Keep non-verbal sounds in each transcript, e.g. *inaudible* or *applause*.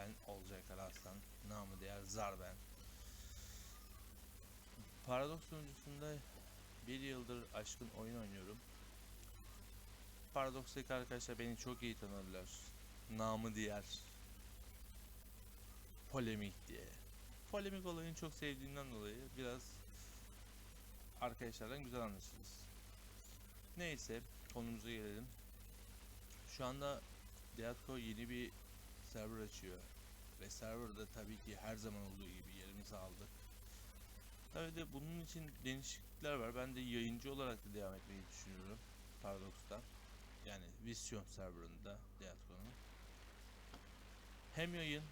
Ben Olcay Karaslan. Namı diğer Zarben. Paradox sunucusunda bir yıldır aşkın oyun oynuyorum. Paradox'taki arkadaşlar beni çok iyi tanırlar. Namı diğer. Polemik diye. Polemik olayını çok sevdiğimden dolayı biraz arkadaşlardan güzel anlaşırız. Neyse konumuza gelelim. Şu anda Deatko yeni bir server açıyor. Ve serverda tabii ki her zaman olduğu gibi yerimizi aldık. Tabii de bunun için değişiklikler var. Ben de yayıncı olarak da devam etmeyi düşünüyorum. Paradox'ta. Yani Vision serverında Deatko'nun. Hem yayın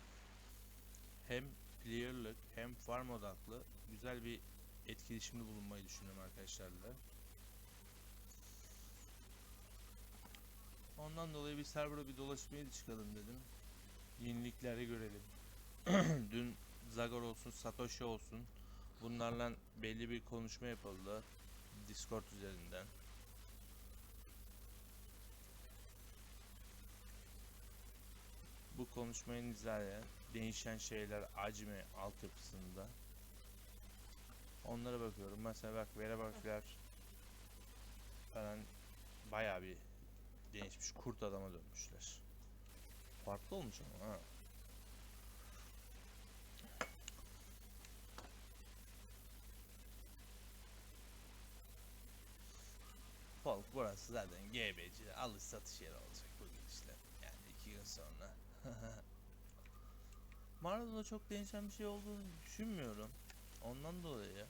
hem player'lık hem farm odaklı güzel bir etkileşimde bulunmayı düşünüyorum arkadaşlarla. Ondan dolayı bir server'a bir dolaşmaya çıkalım dedim. Yenilikleri görelim. *clears throat* Dün Zagor olsun, Satoshi olsun. Bunlarla belli bir konuşma yapıldı. Discord üzerinden. Bu konuşmayı izlerken değişen şeyler acme altyapısında. Onlara bakıyorum. Mesela bak Verabarklar falan bayağı bir değişmiş. Kurt adama dönmüşler. Farklı olmuş ama ha. Folk burası zaten GBC alış satış yeri olacak bu gidişle. Yani iki gün sonra. *laughs* Mağarada çok değişen bir şey olduğunu düşünmüyorum. Ondan dolayı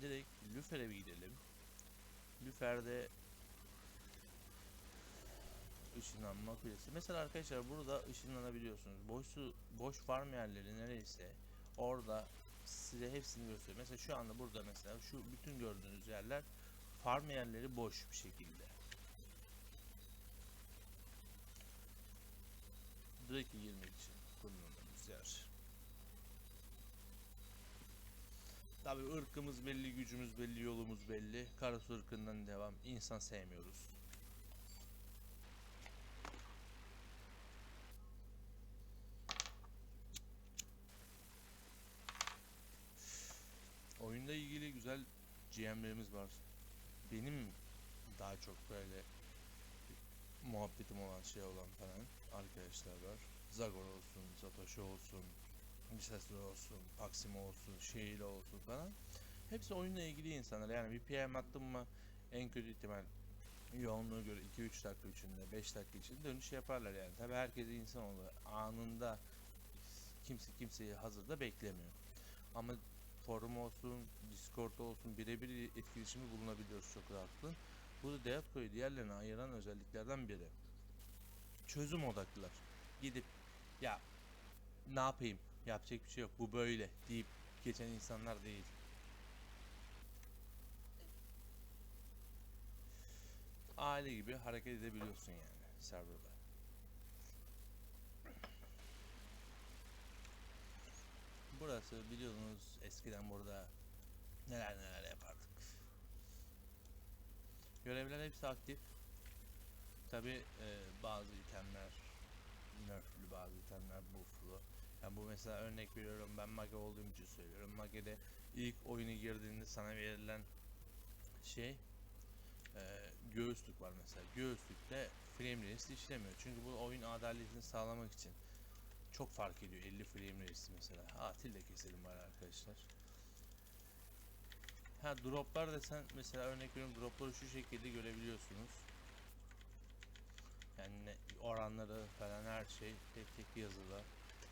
direkt Lüfer'e bir gidelim. Lüfer'de ışınlanma kulesi. Mesela arkadaşlar burada ışınlanabiliyorsunuz. Boş su, boş farm yerleri nereyse orada size hepsini gösteriyor. Mesela şu anda burada mesela şu bütün gördüğünüz yerler farm yerleri boş bir şekilde. Direkt girmek için kullandığımız yer. Tabi ırkımız belli, gücümüz belli, yolumuz belli. Karasu ırkından devam. İnsan sevmiyoruz. Oyunda ilgili güzel GM'lerimiz var. Benim daha çok böyle muhabbetim olan şey olan falan arkadaşlar var. Zagor olsun, Satoshi olsun, Bisesli olsun, Paximo olsun, Sheila olsun falan. Hepsi oyunla ilgili insanlar. Yani bir PM attım mı en kötü ihtimal yoğunluğa göre 2-3 dakika içinde, 5 dakika içinde dönüş yaparlar yani. Tabi herkes insan oluyor. Anında kimse kimseyi hazırda beklemiyor. Ama forum olsun, Discord olsun birebir etkileşimi bulunabiliyoruz çok rahatlıkla. Bu da Deatko'yu diğerlerine ayıran özelliklerden biri. Çözüm odaklılar. Gidip ya ne yapayım yapacak bir şey yok bu böyle deyip geçen insanlar değil. Aile gibi hareket edebiliyorsun yani serverda. Burası biliyorsunuz eskiden burada neler neler yapardık. Görevler hepsi aktif. Tabi bazı itemler nerflü bazı itemler bufflu. Yani bu mesela örnek veriyorum ben Mage olduğum için söylüyorum. Mage'de ilk oyuna girdiğinde sana verilen şey e, göğüslük var mesela. Göğüslükte frame rate işlemiyor. Çünkü bu oyun adaletini sağlamak için çok fark ediyor 50 frame rate mesela. Atil de keselim var arkadaşlar. Ha droplar desen mesela örnek veriyorum dropları şu şekilde görebiliyorsunuz. Yani oranları falan her şey tek tek yazılı.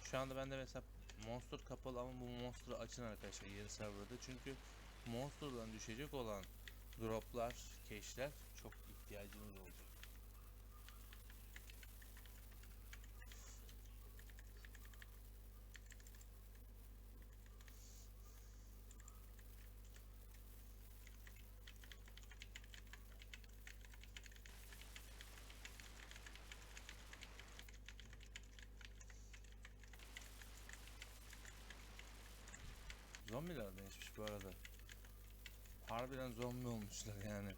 Şu anda bende mesela monster kapalı ama bu monster'ı açın arkadaşlar yeni serverda. Çünkü monster'dan düşecek olan droplar, cache'ler çok ihtiyacınız olacak. Zombiler değişmiş bu arada. Harbiden zombi olmuşlar yani.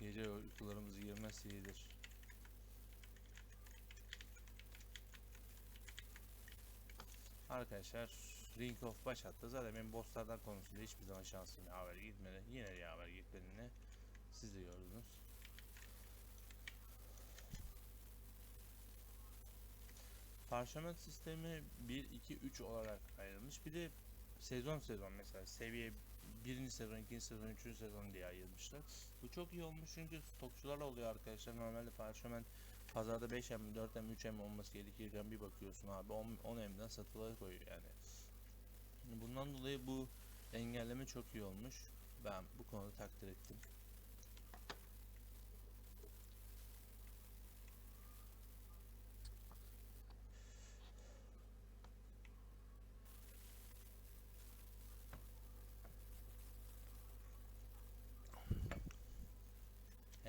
Gece uykularımız girmez iyidir. Arkadaşlar Ring of baş attı. Zaten benim bosslardan konusunda hiçbir zaman şansım yaver gitmedi. Yine yaver gitmediğini siz de gördünüz. Parşömen sistemi 1, 2, 3 olarak ayrılmış. Bir de sezon sezon mesela seviye 1. sezon, 2. sezon, 3. sezon diye ayırmışlar. Bu çok iyi olmuş çünkü stokçular oluyor arkadaşlar. Normalde parşömen pazarda 5M, 4M, 3M olması gerekirken bir bakıyorsun abi 10, 10M'den satılığa koyuyor yani. Bundan dolayı bu engelleme çok iyi olmuş. Ben bu konuda takdir ettim.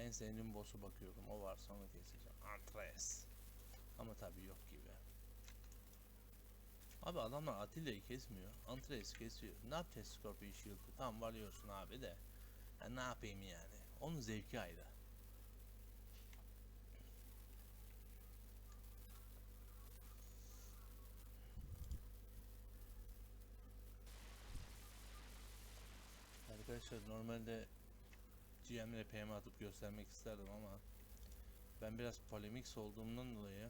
En sevdiğim boss'u bakıyorum. O varsa onu keseceğim. Antres. Ama tabii yok gibi. Abi adamlar Atilla'yı kesmiyor. Antres kesiyor. Ne yapacağız Scorpion Shield'ı? Tamam varıyorsun abi de. Ya ne yapayım yani? Onun zevki ayrı. Arkadaşlar normalde GM'le PM atıp göstermek isterdim ama ben biraz polemik olduğumdan dolayı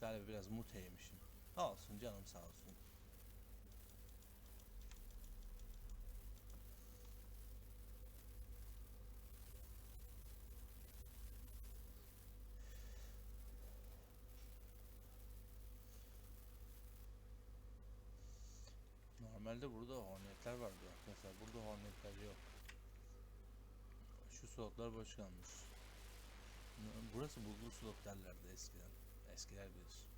galiba biraz muteymişim. Olsun canım sağ olsun. Normalde burada hornetler vardı. Mesela burada hornetler yok. Şu slotlar boş kalmış. Burası bulgur slot derlerdi eskiden. Eskiler bilir.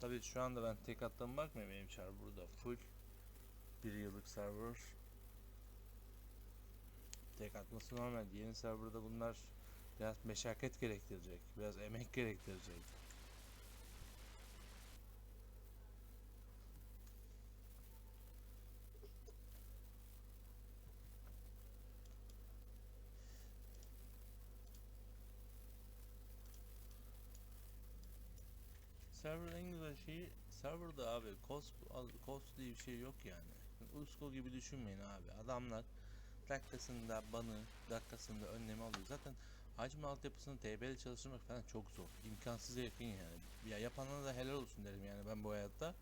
Tabii şu anda ben tek attan bakmıyorum benim çar burada full bir yıllık server tek atması normal yeni serverda bunlar biraz meşakkat gerektirecek biraz emek gerektirecek Server en güzel şeyi serverda abi cost, cost diye bir şey yok yani. Usko gibi düşünmeyin abi. Adamlar dakikasında banı, dakikasında önlemi alıyor. Zaten hacim altyapısını TB'de çalıştırmak falan çok zor. İmkansıza yakın yani. Ya yapanlara da helal olsun derim yani ben bu hayatta.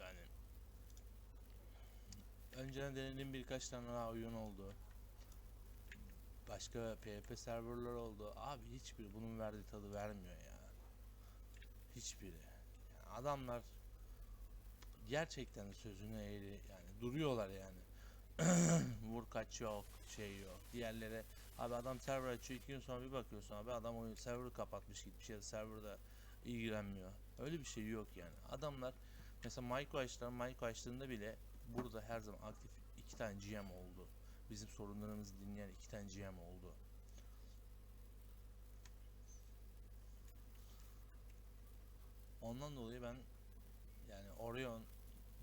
Yani önceden denediğim birkaç tane daha oyun oldu. Başka PvP serverlar oldu. Abi hiçbir bunun verdiği tadı vermiyor ya. Hiçbiri. Yani adamlar gerçekten sözünü eğri yani duruyorlar yani. *clears throat* Vur kaç yok, şey yok. Diğerlere abi adam server açıyor iki gün sonra bir bakıyorsun abi adam oyun server'ı kapatmış gitmiş ya da serverda ilgilenmiyor. Öyle bir şey yok yani. Adamlar mesela Micro açtılar, Micro açtığında bile burada her zaman aktif iki tane GM oldu. Bizim sorunlarımızı dinleyen iki tane GM oldu. Ondan dolayı ben yani Orion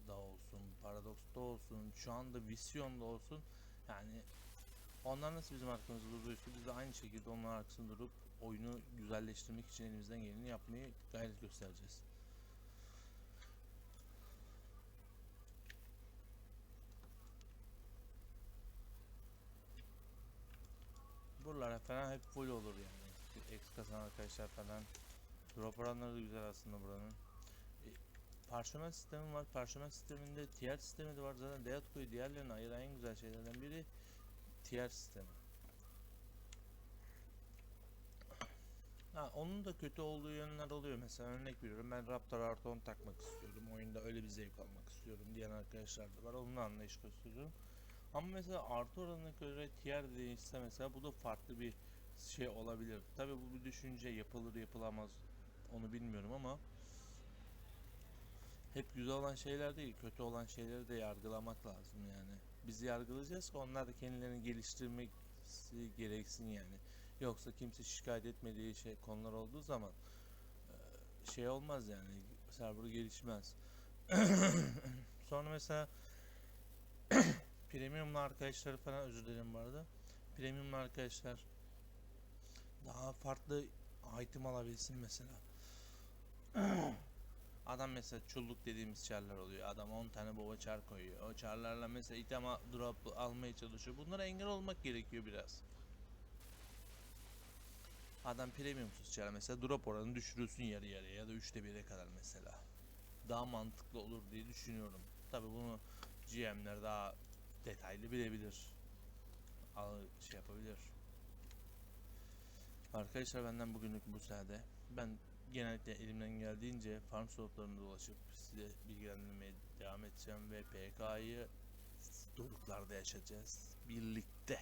da olsun, Paradox'ta olsun, şu anda Vision'da olsun yani onlar nasıl bizim arkamızda duruyorsa biz de aynı şekilde onların arkasında durup oyunu güzelleştirmek için elimizden geleni yapmayı gayret göstereceğiz. Buralara falan hep full olur yani. X kasan arkadaşlar falan. Drop oranları da güzel aslında buranın. E, parşömen sistemi var. Parşömen sisteminde tier sistemi de var. Zaten Deatko'yu diğerlerine ayıran en güzel şeylerden biri tier sistemi. Ha, onun da kötü olduğu yönler oluyor. Mesela örnek veriyorum ben Raptor artı 10 takmak istiyorum. Oyunda öyle bir zevk almak istiyorum diyen arkadaşlar da var. Onunla anlayış gösteriyorum. Ama mesela artı oranına göre tier değişse mesela bu da farklı bir şey olabilir. Tabi bu bir düşünce yapılır yapılamaz onu bilmiyorum ama hep güzel olan şeyler değil, kötü olan şeyleri de yargılamak lazım yani. Biz yargılayacağız ki onlar da kendilerini geliştirmesi gereksin yani. Yoksa kimse şikayet etmediği şey konular olduğu zaman şey olmaz yani. Server gelişmez. *coughs* Sonra mesela *coughs* premiumlu arkadaşlar falan özür dilerim bu arada. Premiumlu arkadaşlar daha farklı item alabilsin mesela. *coughs* Adam mesela çulluk dediğimiz çarlar oluyor. Adam 10 tane baba çar koyuyor. O çarlarla mesela item drop almaya çalışıyor. Bunlara engel olmak gerekiyor biraz. Adam premiumsuz çar mesela drop oranını düşürüyorsun yarı yarıya ya da üçte 1'e kadar mesela. Daha mantıklı olur diye düşünüyorum. Tabi bunu GM'ler daha detaylı bilebilir. Al şey yapabilir. Arkadaşlar benden bugünlük bu sade. Ben genellikle elimden geldiğince farm slotlarında dolaşıp size bilgilendirmeye devam edeceğim ve PK'yı doruklarda yaşayacağız birlikte.